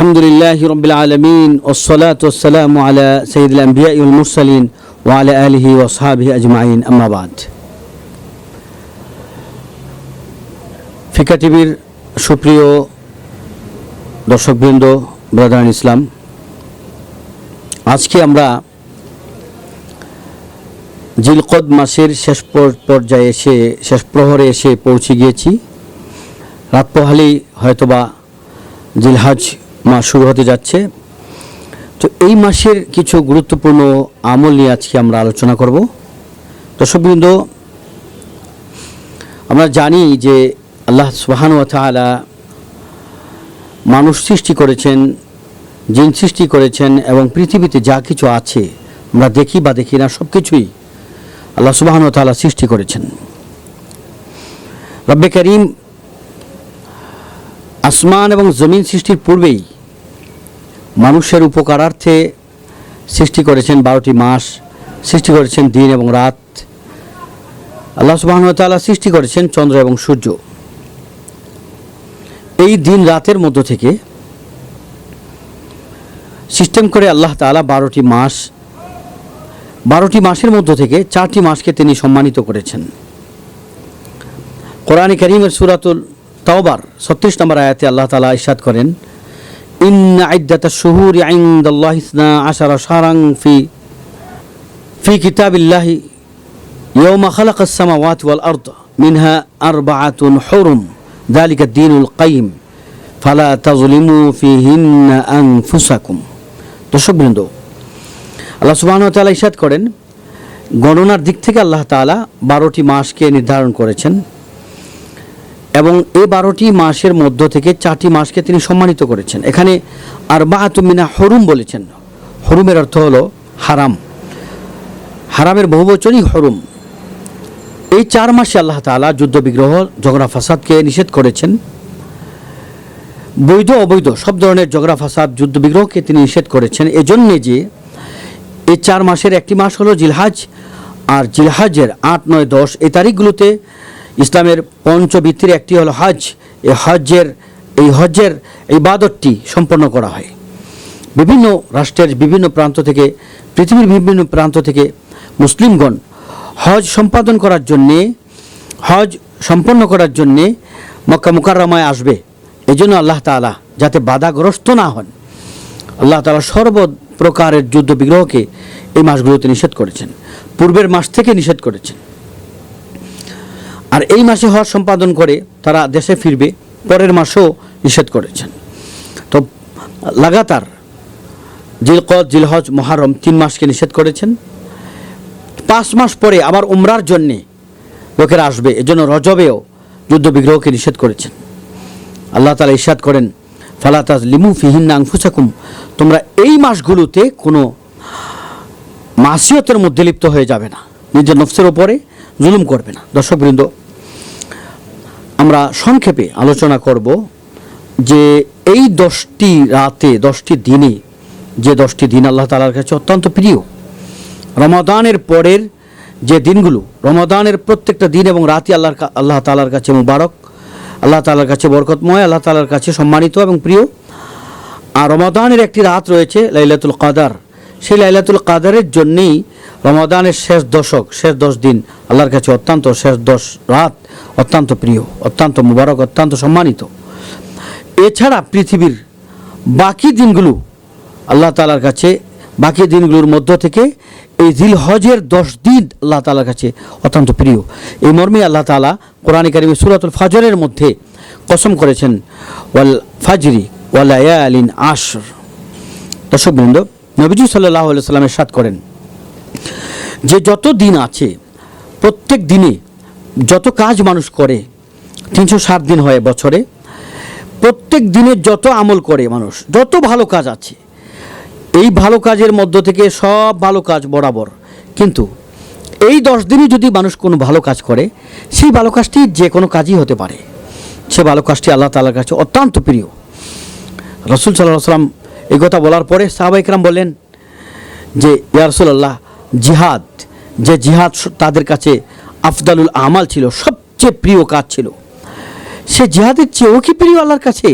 আলহামদুলিল্লাহ রবিল আলমিন ওসলাতাম আলা সঈদুল আম্বিয়া ইউল মুরসালিন ওয়ালা আলহি ও ওসহাবি আজমাইন আমাবাদ ফিকা টিভির সুপ্রিয় দর্শকবৃন্দ ব্রাদান ইসলাম, আজকে আমরা জিলকদ মাসের শেষ পর্যায়ে এসে, শেষ প্রহরে এসে পৌঁছে গিয়েছি। রাত পোহালি হয়তোবা জিলহাজ মাস শুরু হতে যাচ্ছে। তো এই মাসের কিছু গুরুত্বপূর্ণ আমল নিয়ে আজকে আমরা আলোচনা করব। দর্শকবৃন্দ, আমরা জানি যে আল্লাহ সুবাহান তাআলা মানুষ সৃষ্টি করেছেন, জিন সৃষ্টি করেছেন এবং পৃথিবীতে যা কিছু আছে আমরা দেখি বা দেখি না সব কিছুই আল্লাহ সুবাহান তাআলা সৃষ্টি করেছেন। রব্বে করিম আসমান এবং জমিন সৃষ্টির পূর্বেই মানুষের উপকারার্থে সৃষ্টি করেছেন বারোটি মাস, সৃষ্টি করেছেন দিন এবং রাত। আল্লাহ সুবাহতাল্লাহ সৃষ্টি করেছেন চন্দ্র এবং সূর্য। এই দিন রাতের মধ্য থেকে সিস্টেম করে আল্লাহ তাআলা বারোটি মাস, বারোটি মাসের মধ্য থেকে চারটি মাসকে তিনি সম্মানিত করেছেন। কোরআন করিমের সুরাতুল তাওবার ছত্রিশ নম্বর আয়াতে আল্লাহ তালা ইরশাদ করেন ইন আইদ্দাতা শুহুর আইন্দাল্লাহ ইসনা আশারা শারাং ফি ফি কিতাবিল্লাহি يوم خلق السماوات والأرض منها أربعة حرم ذلك الدين القيم فلا تظلموا فيهن أنفسكم দর্শকবৃন্দ আল্লাহ সুবাহ তাআলা ইরশাদ করেন গণনার দিক থেকে আল্লাহ তাআলা বারোটি মাসকে নির্ধারণ করেছেন এবং এই বারোটি মাসের মধ্য থেকে চারটি মাসকে তিনি সম্মানিত করেছেন। এখানে আর বাহাতুমিনা হরুম বলেছেন। হরুমের অর্থ হলো হারাম। হারামের বহু বহুবচনই হরুম। এই চার মাসে আল্লাহ তাআলা যুদ্ধ, বিগ্রহ, ঝগড়া, ফাসাদকে নিষেধ করেছেন। বৈধ, অবৈধ সব ধরনের ঝগড়া, ফাসাদ, যুদ্ধ, বিগ্রহকে তিনি নিষেধ করেছেন। এজন্যে যে এই চার মাসের একটি মাস হলো জিলহাজ। আর জিলহাজের আট, নয়, দশ এই তারিখগুলোতে ইসলামের পঞ্চবৃত্তির একটি হলো হজ। এই হজ্জের এই হজ্জের ইবাদতটি সম্পন্ন করা হয়। বিভিন্ন রাষ্ট্রের বিভিন্ন প্রান্ত থেকে, পৃথিবীর বিভিন্ন প্রান্ত থেকে মুসলিমগণ হজ সম্পাদন করার জন্যে, হজ সম্পন্ন করার জন্যে মক্কা মুকাররমায় আসবে। এই জন্য আল্লাহ তাআলা যাতে বাধাগ্রস্ত না হন। আল্লাহ তালা সর্ব প্রকারের যুদ্ধ বিগ্রহকে এই মাসগুলোতে নিষেধ করেছেন। পূর্বের মাস থেকে নিষেধ করেছেন। আর এই মাসে হজ সম্পাদন করে তারা দেশে ফিরবে, পরের মাসেও নিষেধ করেছেন। তো লাগাতার জিলকদ, জিলহজ, মহারম তিন মাসকে নিষেধ করেছেন। পাঁচ মাস পরে আবার উমরার জন্যে লোকেরা আসবে, এজন্য রজবেও যুদ্ধ বিগ্রহকে নিষেধ করেছেন। আল্লাহ তালা ইরশাদ করেন ফালাতাজ লিমু ফিহিন্না আংফুসাকুম তোমরা এই মাসগুলোতে কোনো মাসিয়তের মধ্যে লিপ্ত হয়ে যাবে না। নিজের নফসের ওপরে জুলুম করবে না। দর্শকবৃন্দ আমরা সংক্ষেপে আলোচনা করব যে এই দশটি রাতে, দশটি দিনে, যে দশটি দিন আল্লাহ তালার কাছে অত্যন্ত প্রিয়। রমাদানের পরের যে দিনগুলো, রমাদানের প্রত্যেকটা দিন এবং রাতই আল্লাহর আল্লাহ তালার কাছে মুবারক, আল্লাহ তালার কাছে বরকতময়, আল্লাহ তালার কাছে সম্মানিত এবং প্রিয়। আর রমাদানের একটি রাত রয়েছে লাইলাতুল কাদার। সেই লাইলাতুল কাদারের জন্যেই রমাদানের শেষ দশক, শেষ দশ দিন আল্লাহর কাছে অত্যন্ত শেষ দশ রাত অত্যন্ত প্রিয়, অত্যন্ত মুবারক, অত্যন্ত সম্মানিত। এছাড়া পৃথিবীর বাকি দিনগুলো আল্লাহ তালার কাছে, বাকি দিনগুলোর মধ্য থেকে এই জিল হজের দশ দিন আল্লাহ তালার কাছে অত্যন্ত প্রিয়। এই মর্মে আল্লাহ তালা কোরআন কারিমে সুরাতুল ফাজরের মধ্যে কসম করেছেন, ওয়াল ফাজরি ওয়াল আলিন আশর দর্শকবৃন্দ নবীজি সাল্লাহ সাল্লামের সাথ করেন। যে যত দিন আছে, প্রত্যেক দিনে যত কাজ মানুষ করে, তিনশো ষাট দিন হয় বছরে, প্রত্যেক দিনে যত আমল করে মানুষ, যত ভালো কাজ আছে, এই ভালো কাজের মধ্য থেকে সব ভালো কাজ বরাবর। কিন্তু এই দশ দিনে যদি মানুষ কোনো ভালো কাজ করে, সেই ভালো কাজটি যে কোনো কাজই হতে পারে। সে ভালো কাজটি আল্লাহ তালার কাছে অত্যন্ত প্রিয়। রসুল সাল্লাহ সাল্লাম এই কথা বলার পরে সাহাবাইকরাম বললেন যে, ইয়া রসুল্লাহ জিহাদ, যে জিহাদ তাদের কাছে আফদালুল আমাল ছিল, সবচেয়ে প্রিয় কাজ ছিল। সে জিহাদের চেয়েও কি প্রিয় আল্লাহর কাছে?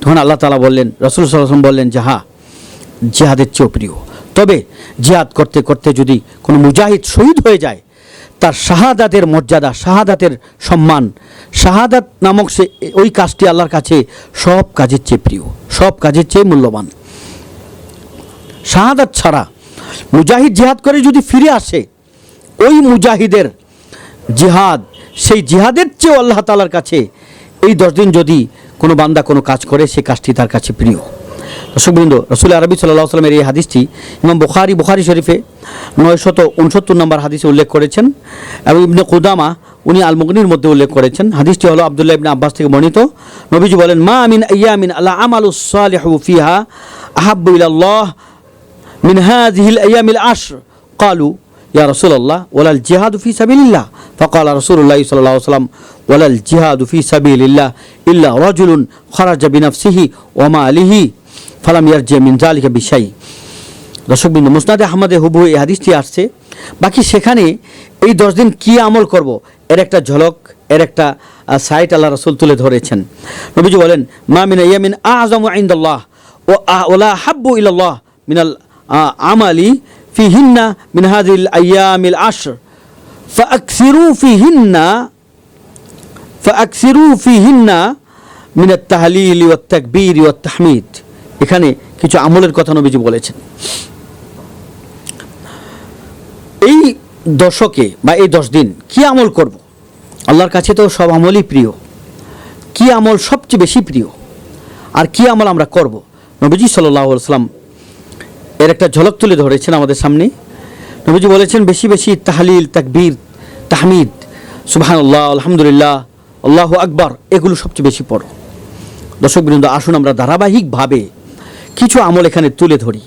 তখন আল্লাহ তালা বললেন, রসুল সাল্লাম বললেন যে হ্যাঁ জিহাদের চেয়েও প্রিয়। তবে জিহাদ করতে করতে যদি কোনো মুজাহিদ শহীদ হয়ে যায় তার শাহাদাতের মর্যাদা, শাহাদাতের সম্মান। শাহাদাত নামক সে, ওই কাজটি আল্লাহর কাছে সব কাজের চেয়ে প্রিয়, সব কাজের চেয়ে মূল্যবান। শাহাদাত ছাড়া মুজাহিদ জিহাদ করে যদি ফিরে আসে, ওই মুজাহিদের জিহাদ, সেই জিহাদের চেয়েও আল্লাহ তালার কাছে এই দশ দিন যদি কোনো বান্দা কোনো কাজ করে সেই কাজটি তার কাছে প্রিয়। দর্শকবৃন্দ, রসুল আরবি সাল্লাহ সাল্লামের এই হাদিসটি ইমাম বুখারি বুখারি শরীফে নয় শত উনসত্তর নম্বর হাদিসে উল্লেখ করেছেন এবং ইবনে কুদামা উনি আলমগনির মধ্যে উল্লেখ করেছেন। হাদিসটি হলো আবদুল্লাহ ইবনে আব্বাস থেকে বর্ণিত। নবীজি বলেন, মা আমিন ইয়ামিন আল্লাহ আমালুসালেহু ফিহা আহাব্বু ইলাল্লাহ মিন হাজিহিল ইয়ামিল আশ কালু, ইয়া রসুল্লাহ ওলাল জিহাদু ফি সাবিলিল্লাহ। ফকাল রসুল্লাহ সাল্লাহ সাল্লাম ওলাল জিহাদু ফি সাবিলিল্লাহ ইল্লা রজুলুন খরাজ বিনাফসিহি ওমা আলিহি إلا رجل خرج بنفسه وماله فلم يرجع من ذلك بشيء দর্শক বিন্দু মুসনাদে আহমদে হুবহু এই হাদিসটি আসছে বাকি সেখানে এই দশ দিন কি আমল করব এর একটা ঝলক এর একটা আহ, সাইট আল্লাহ রসুল তুলে ধরেছেন নবীজি বলেন মা মিন ইয়ামিন আজম আইন্দাল্লাহ ও ওলা হাব্বু ইলাল্লাহ মিনাল আহ, আমালি ফিহিন্না মিন হাদিল আয়ামিল আশর فأكثروا فيهن فأكثروا فيهن من التهليل والتكبير والتحميد এখানে কিছু আমলের কথা নবীজি বলেছেন। এই দশকে বা এই দশ দিন কি আমল করব? আল্লাহর কাছে তো সব আমলই প্রিয়। কি আমল সবচেয়ে বেশি প্রিয়? আর কি আমল আমরা করব? নবীজি সাল্লাহ সাল্লাম এর একটা ঝলক তুলে ধরেছেন আমাদের সামনে। নবীজি বলেছেন, বেশি বেশি তাহলিল, তাকবীর, তাহমিদ সুবহান আল্লাহ আলহামদুলিল্লাহ, আল্লাহ আকবার, এগুলো সবচেয়ে বেশি পড়ো। দর্শক বৃন্দ, আসুন আমরা ধারাবাহিকভাবে কিছু আমল এখানে তুলে ধরি।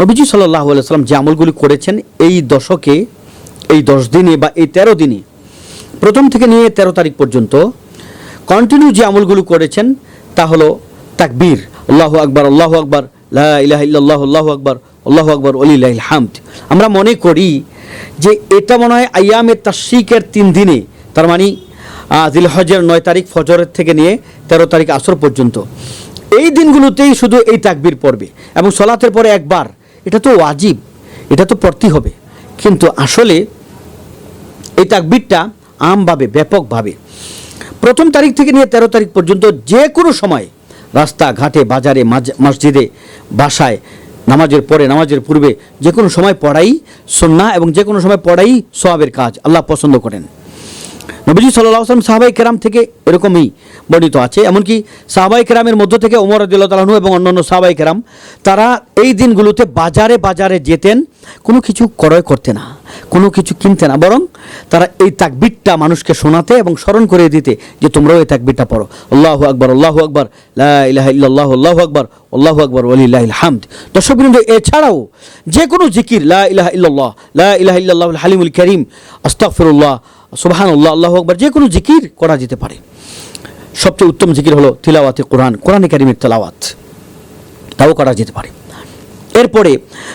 নবীজি সাল্লাহ সাল্লাম যে আমলগুলি করেছেন, এই দশকে, এই দশ দিনে বা এই তেরো দিনে, প্রথম থেকে নিয়ে তেরো তারিখ পর্যন্ত কন্টিনিউ যে আমলগুলো করেছেন, তা হলো তাকবীর, আল্লাহ আকবার আল্লাহ আকবার, লা ইলাহা ইল্লাল্লাহ, আল্লাহু আকবার আল্লাহু আকবার ওলিল্লাহিল হামদ। আমরা মনে করি যে এটা মনে হয় আয়ামের তাশরিকের তিন দিনে, তার মানে দিল হজের নয় তারিখ ফজরের থেকে নিয়ে তেরো তারিখ আসর পর্যন্ত। এই দিনগুলোতেই শুধু এই তাকবীর পড়বে এবং সলাতের পরে একবার, এটা তো ওয়াজিব, এটা তো পড়তেই হবে। কিন্তু আসলে এই তাকবিরটা আমভাবে, ব্যাপকভাবে। প্রথম তারিখ থেকে নিয়ে তেরো তারিখ পর্যন্ত যে কোনো সময় রাস্তা ঘাটে বাজারে মসজিদে, বাসায়, নামাজের পরে, নামাজের পূর্বে যে কোনো সময় পড়াই সন্না এবং যে কোনো সময় পড়াই সোয়াবের কাজ, আল্লাহ পছন্দ করেন। নবীজি সাল্লাহ আসলাম সাহাবাই কেরাম থেকে এরকমই বর্ণিত আছে। এমনকি সাহাবাই কেরামের মধ্য থেকে ওমর আদিল্লাহ এবং অন্যান্য সাহাবাই কেরাম, তারা এই দিনগুলোতে বাজারে বাজারে যেতেন, কোনো কিছু ক্রয় করতে না, কোনো কিছু কিনতে না। বরং তারা এই তাকবিরটা মানুষকে শোনাতে এবং স্মরণ করে দিতে যে তোমরাও এই তাকবিরটা পড়ো। আল্লাহ আকবর আল্লাহ আকবর লাহ আল্লাহ আকবর আল্লাহ আকবর ওলিল্লাহ হামদ। দর্শকবৃন্দ, এছাড়াও যে কোনো জিকির, লা ইলাহা ইল্লাল্লাহ, লা হালিমুল করিম, আস্তাগফিরুল্লাহ, সুবহানাল্লাহ, আল্লাহু আকবার, যে কোনো জিকির করা যেতে পারে। সবচেয়ে উত্তম জিকির হলো তিলাওয়াতে কোরআন, কোরআনে কারিমের তেলাওয়াত। তাও করা যেতে পারে। এরপরে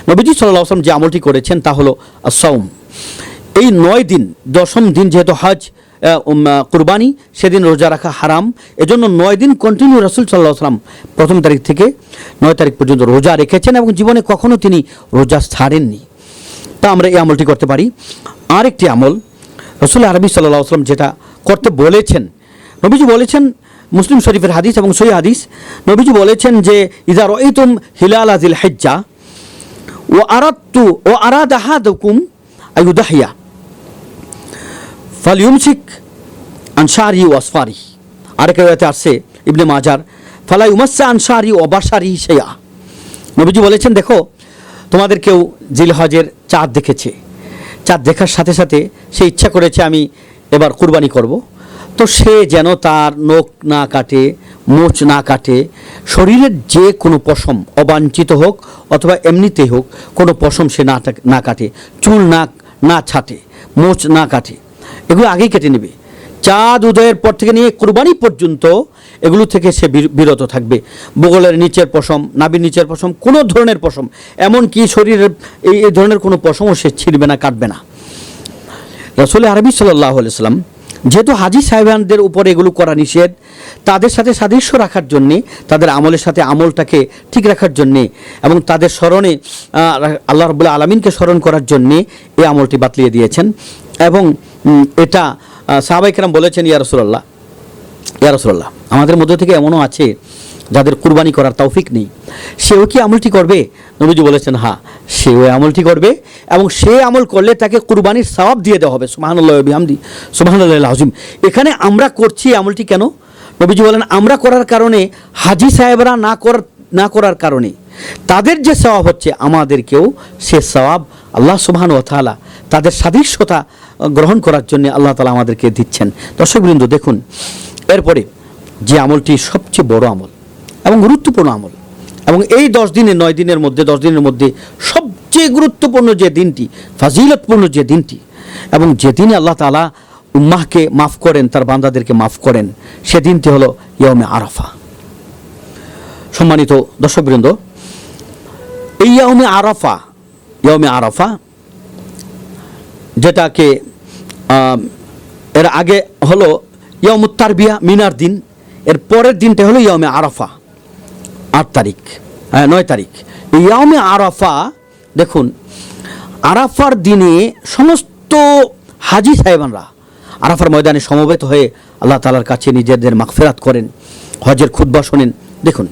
নবীজি সাল্লাহ আসলাম যে আমলটি করেছেন তা হলো সৌম এই নয় দিন, দশম দিন যেহেতু হজ কুরবানি, সেদিন রোজা রাখা হারাম। এজন্য নয় দিন কন্টিনিউ রসুল সাল্লাহ আসলাম প্রথম তারিখ থেকে নয় তারিখ পর্যন্ত রোজা রেখেছেন এবং জীবনে কখনো তিনি রোজা ছাড়েননি। তা আমরা এই আমলটি করতে পারি। আরেকটি আমল, রসুল আরবি সাল্লাহ আসলাম যেটা করতে বলেছেন নবীজি বলেছেন, মুসলিম শরীফের হাদিস এবং সই হাদিস, নবীজি বলেছেন যে ইদা রইতুম হিলাল আজিল হেজ্জা ও আরাত্তু ও আরাদ আহাদুকুম আয়ুদাহিয়া ফালিউমসিক আনসারি ও আসফারি। আরেক রেওয়াতে আসছে ইবনে মাজার, ফালাই উমাসা আনসারি ও বাসারি সেয়া নবীজি বলেছেন, দেখো, তোমাদের কেউ জিল হজের চাঁদ দেখেছে। চাঁদ দেখার সাথে সাথে সে ইচ্ছা করেছে আমি এবার কুরবানি করব। তো সে যেন তার নখ না কাটে, মোচ না কাটে, শরীরের যে কোনো পশম অবাঞ্ছিত হোক অথবা এমনিতেই হোক, কোনো পশম সে না না কাটে, চুল না না ছাটে, মোচ না কাটে, এগুলো আগেই কেটে নেবে। চাঁদ উদয়ের পর থেকে নিয়ে কুরবানি পর্যন্ত এগুলো থেকে সে বির- বিরত থাকবে। বগলের নিচের পশম নাবির নিচের পশম, কোনো ধরনের পশম, এমনকি শরীরের এই ধরনের কোনো পশমও সে ছিঁড়বে না, কাটবে না। রসুল আরবি সাল্লাহ সাল্লাম যেহেতু হাজি সাহেবানদের উপর এগুলো করা নিষেধ, তাদের সাথে সাদৃশ্য রাখার জন্যে, তাদের আমলের সাথে আমলটাকে ঠিক রাখার জন্যে এবং তাদের স্মরণে আল্লাহ রবুল্লা আলমিনকে স্মরণ করার জন্যে এই আমলটি বাতলিয়ে দিয়েছেন এবং এটা সাহাবাইকেরাম বলেছেন ইয়ারসুল্লাহ ইয়ারসুল্লাহ আমাদের মধ্যে থেকে এমনও আছে যাদের কুরবানি করার তৌফিক নেই, সেও কি আমলটি করবে? নবীজি বলেছেন হ্যাঁ সেও আমলটি করবে এবং সে আমল করলে তাকে কুরবানির সওয়াব দিয়ে দেওয়া হবে। সুবাহানুল্লাহ বিহামদি সুবাহানুল্লাহ আজিম এখানে আমরা করছি আমলটি কেন? নবীজি বলেন, আমরা করার কারণে, হাজি সাহেবরা না করার না করার কারণে। তাদের যে সওয়াব হচ্ছে, আমাদেরকেও সে সওয়াব আল্লাহ সুবহান ও তাআলা তাদের সাদৃশ্যতা গ্রহণ করার জন্য আল্লাহ তালা আমাদেরকে দিচ্ছেন। দর্শকবৃন্দ, দেখুন, এরপরে যে আমলটি সবচেয়ে বড় আমল এবং গুরুত্বপূর্ণ আমল। এবং এই দশ দিনের নয় দিনের মধ্যে, দশ দিনের মধ্যে সবচেয়ে গুরুত্বপূর্ণ যে দিনটি, ফাজিলতপূর্ণ যে দিনটি, এবং যে দিনে আল্লাহ তালা উম্মাহকে মাফ করেন, তার বান্দাদেরকে মাফ করেন, সে দিনটি হলো ইয়মে আরাফা। সম্মানিত দর্শকবৃন্দ, এই ইয়মে আরাফা ইয়মে আরাফা, যেটাকে এর আগে হলো ইয়মুত তারবিয়া, মিনার দিন, এর পরের দিনটা হলো ইয়মে আরাফা। আট তারিখ নয় তারিখ। ইয়মে আরাফা, দেখুন, আরাফার দিনে সমস্ত হাজি সাহেবানরা আরাফার ময়দানে সমবেত হয়ে আল্লাহ তালার কাছে নিজেদের মাগফেরাত করেন, হজের খুদ্া শোনেন। দেখুন,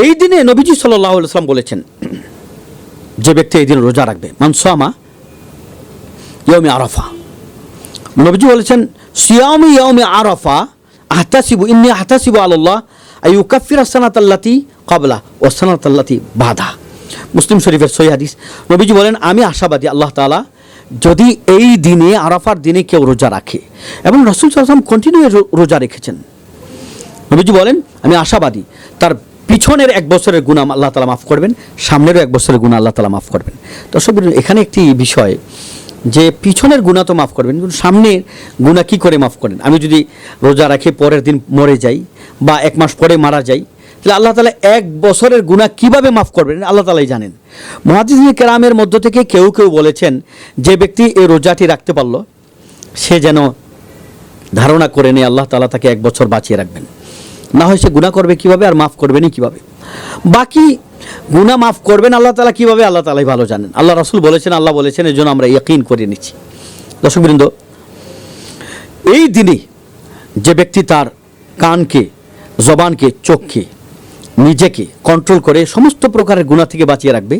এই দিনে নবীজি সাল্লাহ সাল্লাম বলেছেন, যে ব্যক্তি এই দিন রোজা রাখবে মানসামা ইয়মে আরাফা। নবীজি বলেছেন, সিয়ামি ইয়মে আরাফা আহতাসিবু, ইন্নি আহতাসিবু আল্লাহ আই ইউকাফির আসানাত আল্লাতি কাবলা ও সানাত আল্লাতি বাধা মুসলিম শরীফের সই নবীজি বলেন, আমি আশাবাদী আল্লাহ তাআলা, যদি এই দিনে, আরাফার দিনে কেউ রোজা রাখে এবং রসুল সাল্লাম কন্টিনিউ রোজা রেখেছেন। নবীজি বলেন, আমি আশাবাদী, তার পিছনের এক বছরের গুণা আল্লাহ তালা মাফ করবেন, সামনেরও এক বছরের গুণা আল্লাহ তালা মাফ করবেন। দর্শক এখানে একটি বিষয়, যে পিছনের গুণা তো মাফ করবেন, কিন্তু সামনের গুণা কি করে মাফ করেন? আমি যদি রোজা রাখি, পরের দিন মরে যাই বা এক মাস পরে মারা যাই তাহলে আল্লাহ তালা এক বছরের গুণা কীভাবে মাফ করবেন? আল্লাহ তালাই জানেন। মহাদিস কেরামের মধ্য থেকে কেউ কেউ বলেছেন, যে ব্যক্তি এই রোজাটি রাখতে পারল, সে যেন ধারণা করে নিয়ে আল্লাহ তালা তাকে এক বছর বাঁচিয়ে রাখবেন। না হয় সে গুণা করবে কীভাবে আর মাফ করবেনই কীভাবে? বাকি গুণা মাফ করবেন আল্লাহ তালা কীভাবে, আল্লাহ তালাই ভালো জানেন। আল্লাহ রসুল বলেছেন, আল্লাহ বলেছেন, এই জন্য আমরা ইয়কিন করে নিচ্ছি। দর্শকবৃন্দ এই দিনে যে ব্যক্তি তার কানকে জবানকে, চোখকে, নিজেকে কন্ট্রোল করে সমস্ত প্রকারের গুণা থেকে বাঁচিয়ে রাখবে।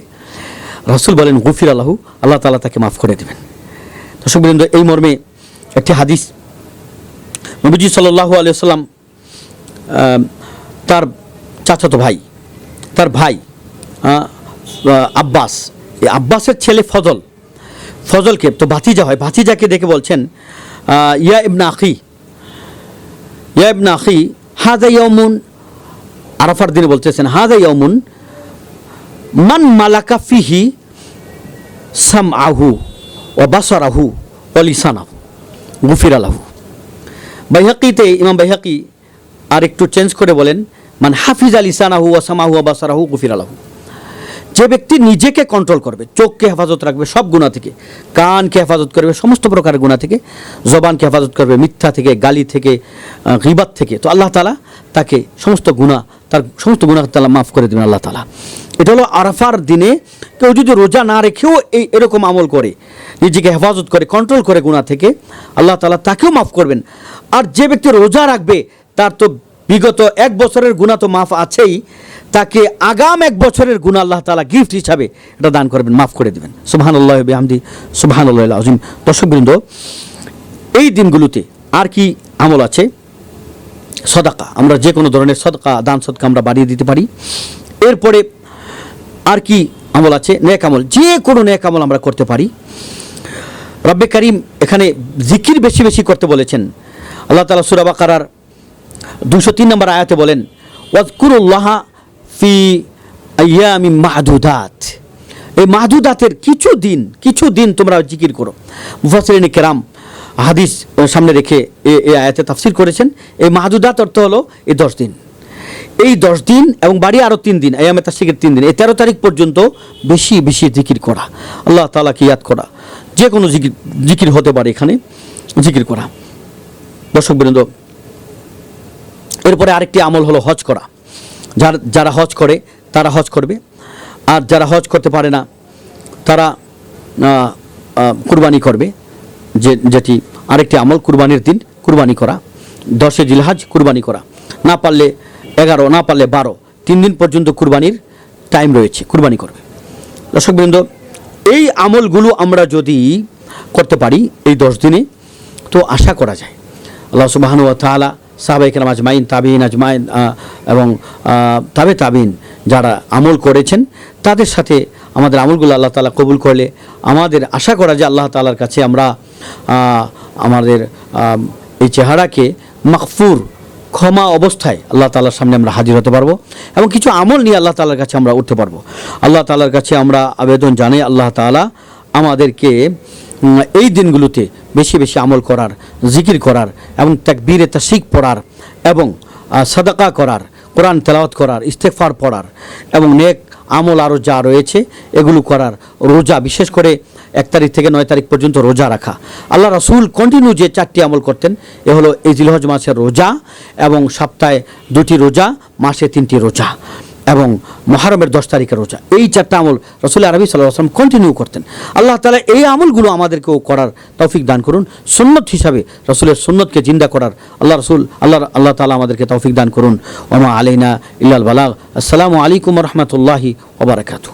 রসুল বলেন, গুফির আল্লাহু আল্লাহ তালা তাকে মাফ করে দেবেন। দর্শকবৃন্দ এই মর্মে একটি হাদিস, নবীজি সাল্লাহ আলিয়াল্লাম তার চাচাতো ভাই, তার ভাই আব্বাস, এই আব্বাসের ছেলে ফজল, ফজলকে, তো ভাতিজা হয়, ভাতিজাকে দেখে বলছেন ইয়া ইবনা আখি, ইয়া ইবনা আখি হাজা ইয়মুন আরাফার দিনে বলতেছেন, হাজা ইয়মুন মান মালাকা ফিহি সাম আহু ও বাসার আহু অলিসান আহু গুফির আলাহু বাইহাকিতে, ইমাম বাইহাকি আর একটু চেঞ্জ করে বলেন, মান হাফিজ আল ও বাসার আবাসারাহু গুফির আলাহু যে ব্যক্তি নিজেকে কন্ট্রোল করবে, চোখকে হেফাজত রাখবে সব গুণা থেকে, কানকে হেফাজত করবে, সমস্ত প্রকারের গুণা থেকে, জবানকে হেফাজত করবে, মিথ্যা থেকে, গালি থেকে গিবাত থেকে, তো আল্লাহ তালা তাকে সমস্ত গুণা, তার সমস্ত গুণা তালা মাফ করে দেবেন আল্লাহ তালা এটা হলো আরাফার দিনে কেউ যদি রোজা না রেখেও এই এরকম আমল করে, নিজেকে হেফাজত করে কন্ট্রোল করে গুণা থেকে, আল্লাহ তালা তাকেও মাফ করবেন। আর যে ব্যক্তি রোজা রাখবে, তার তো বিগত এক বছরের গুণা তো মাফ আছেই তাকে আগাম এক বছরের গুণা আল্লাহ তালা গিফট হিসাবে এটা দান করবেন, মাফ করে দেবেন। সুবহান আল্লাহ বিহামদি সুবহান আল্লাহ আজিম দর্শকবৃন্দ, এই দিনগুলোতে আর কি আমল আছে? সদাকা, আমরা যে কোনো ধরনের সদকা, দান সদকা আমরা বাড়িয়ে দিতে পারি। এরপরে আর কি আমল আছে? নেক আমল, যে কোনো নেক আমল আমরা করতে পারি। রব্বে করিম এখানে জিকির বেশি বেশি করতে বলেছেন। আল্লাহ তালা সুরাবাকার দুশো তিন নম্বর আয়াতে বলেন, ওয়াজকুরুল্লাহ ফি আয়ামি মাহদুদাত। এই মাহদুদাতের কিছু দিন কিছু দিন তোমরা জিকির করো। মুফাসরিন কেরাম হাদিস সামনে রেখে এ আয়াতে তাফসির করেছেন। এই মাহদুদাত অর্থ হলো এই দশ দিন। এই দশ দিন এবং বাড়ি আরও তিন দিন আয়ামে তাসিকের তিন দিন। এই তেরো তারিখ পর্যন্ত বেশি বেশি জিকির করা। আল্লাহ তালাকে ইয়াদ করা? যে কোনো জিকির জিকির হতে পারে এখানে। জিকির করা। দর্শক বৃন্দ, এরপরে আরেকটি আমল হলো হজ করা। যার, যারা হজ করে, তারা হজ করবে। আর যারা হজ করতে পারে না, তারা কুরবানি করবে। যে, যেটি আরেকটি আমল, কুরবানির দিন কুরবানি করা। দশে জিলহাজ কুরবানি করা। না পারলে এগারো, না পারলে বারো। তিন দিন পর্যন্ত কুরবানির টাইম রয়েছে, কুরবানি করবে। দর্শকবৃন্দ এই আমলগুলো আমরা যদি করতে পারি এই দশ দিনে, তো আশা করা যায়। আল্লাহ সুবাহানু তালা সাহাবাইকালাম আজমাইন তাবিন আজমাইন এবং তাবে তাবিন যারা আমল করেছেন, তাদের সাথে আমাদের আমলগুলো আল্লাহ তালা কবুল করলে। আমাদের আশা করা যে আল্লাহ তালার কাছে আমরা আমাদের এই চেহারাকে মাকফুর, ক্ষমা অবস্থায় আল্লাহ তালার সামনে আমরা হাজির হতে পারব এবং কিছু আমল নিয়ে আল্লাহ তালার কাছে আমরা উঠতে পারব। আল্লাহ তালার কাছে আমরা আবেদন জানাই আল্লাহ তালা আমাদেরকে এই দিনগুলোতে বেশি বেশি আমল করার, জিকির করার এবং তাকবীরে তাসিক পড়ার এবং সাদাকা করার, কোরআন তেলাওয়াত করার ইস্তেফার পড়ার এবং নেক আমল আরও যা রয়েছে এগুলো করার রোজা, বিশেষ করে এক তারিখ থেকে নয় তারিখ পর্যন্ত রোজা রাখা। আল্লাহ রাসূল কন্টিনিউ যে চারটি আমল করতেন, এ হলো এই জিলহজ মাসের রোজা এবং সপ্তাহে দুটি রোজা, মাসে তিনটি রোজা। এবং মহারমের দশ তারিখের রোজা। এই চারটা আমল রসুল আরবি সাল্লাহ আসলাম কন্টিনিউ করতেন। আল্লাহ তালা এই আমলগুলো আমাদেরকেও করার তৌফিক দান করুন। সুন্নত হিসাবে রসুলের সুন্নতকে জিন্দা করার আল্লাহ রসুল আল্লাহ আল্লাহ তালা আমাদেরকে তৌফিক দান করুন। ওমা আলাইনা ইল্লাল বালাগ। আসসালামু আলাইকুম রহমতুল্লাহি ওবরাকাতু